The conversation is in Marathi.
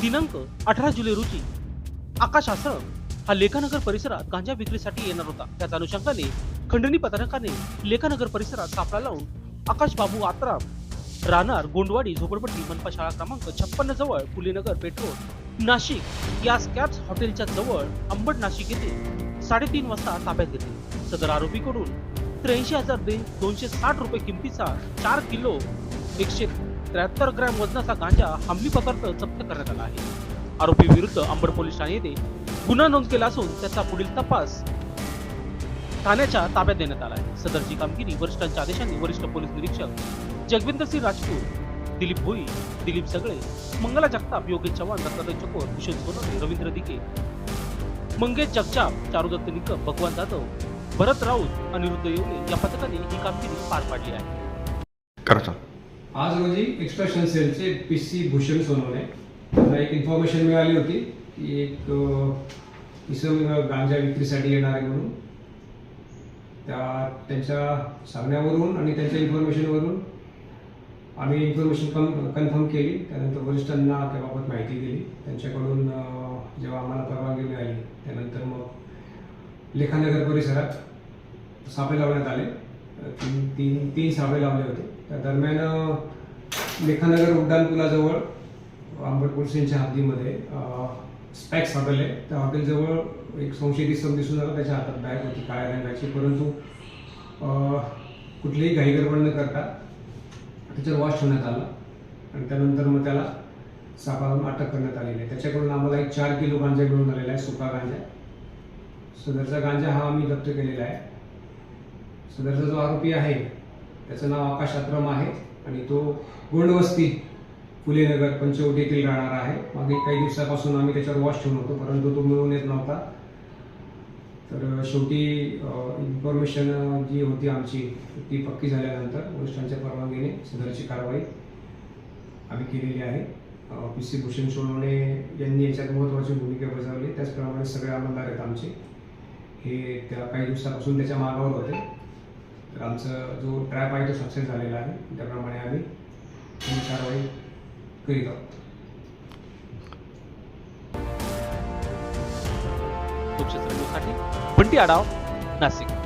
दिनांक अठरा जुलै रोजी आकाश आश्रम हा लेखानगर परिसरात गांजा विक्रीसाठी येणार होता. त्याच अनुषंगाने खंडणी पथकाने लेखानगर परिसरात सापळा लावून आकाश बाबू आत्राम राहणार गोंडवाडी झोपडपट्टी मनपा शाळा क्रमांक छप्पन्न जवळ पुलेनगर पेट्रोल नाशिक या स्कॅप्स हॉटेलच्या जवळ अंबड नाशिक येथे साडेतीन वाजता ताब्यात घेतले. सदर आरोपीकडून त्र्याऐंशी हजार दे- दोनशे साठ रुपये किमतीचा चार किलो एकशे त्र्याहत्तर ग्रॅम वजनाचा गांजा अंमली पदार्थ जप्त करण्यात आला आहे. आरोपी विरुद्ध अंबड पोलीस ठाणे येथे गुन्हा नोंद केला असून त्याचा पुढील तपास ठाण्याच्या ताब्यात देण्यात आला आहे. सदरची कामगिरी वरिष्ठांच्या आदेशाने वरिष्ठ पोलीस निरीक्षक जगविंदर सिंह राजपूत दिलीप भोई दिलीप सगळे मंगला जगताप योगेश चव्हाण दत्तात्रय चकोर किशोर सोनवणे रवींद्र दिके मंगेश जगजाप चारुदत्त निकम भगवान जाधव भरत राऊत अनिरुद्ध येवले या पथकाने ही कामगिरी पार पाडली आहे. आज रोजी एक्स्ट्रॅक्शन सेलचे पी सी भूषण सोनवणे. त्यांना एक इन्फॉर्मेशन मिळाली होती की एक अ, इसम गांजा विक्रीसाठी येणार आहे म्हणून. त्या त्यांच्या सांगण्यावरून आणि त्यांच्या इन्फॉर्मेशनवरून आम्ही इन्फॉर्मेशन कम कन्फर्म केली. त्यानंतर वरिष्ठांना त्याबाबत माहिती दिली. त्यांच्याकडून जेव्हा आम्हाला परवानगी मिळाली त्यानंतर मग लेखानगर परिसरात सापे लावण्यात आले. तीन तीन तीन सापे लावले होते. त्या दरम्यान लेखानगर उड्डाणपुलाजवळ आंबट पोलिसांच्या हद्दीमध्ये स्पॅक्स हॉटेल आहे त्या हॉटेलजवळ एक संशयित इसम दिसून आला. त्याच्या हातात बॅग होती काळ्या रंगाची. परंतु कुठलीही घाईगडबड न करता त्याच्यावर वॉश ठेवण्यात आला. आणि त्यानंतर मग त्याला सापावरून अटक करण्यात आलेली आहे. त्याच्याकडून आम्हाला एक चार किलो गांजा मिळून आलेला आहे सुका गांजा. सदरचा गांजा हा आम्ही जप्त केलेला आहे. सदरचा जो आरोपी आहे त्याचं नाव आकाश अत्रम आहे आणि तो गोंडवस्ती फुलेनगर पंचवटी येथील राहणारा आहे. मागे काही दिवसापासून आम्ही त्याच्यावर वॉच ठेवून होतो परंतु तो मिळून येत नव्हता. तर शेवटी इन्फॉर्मेशन जी होती आमची ती पक्की झाल्यानंतर वरिष्ठांच्या परवानगीने सदरची कारवाई आम्ही केलेली आहे. पी सी भूषण सोनवणे यांनी याच्यात महत्त्वाची भूमिका बजावली. त्याचप्रमाणे सगळे अंमलदार आहेत आमचे. हे त्या काही दिवसापासून त्याच्या मागावर होते. तर आमचं जो ट्रॅप आहे तो सक्सेस झालेला आहे. त्याप्रमाणे आम्ही ही कारवाई करीत आहोत. लोकशास्त्र न्यूजसाठी आडाव नाशिक.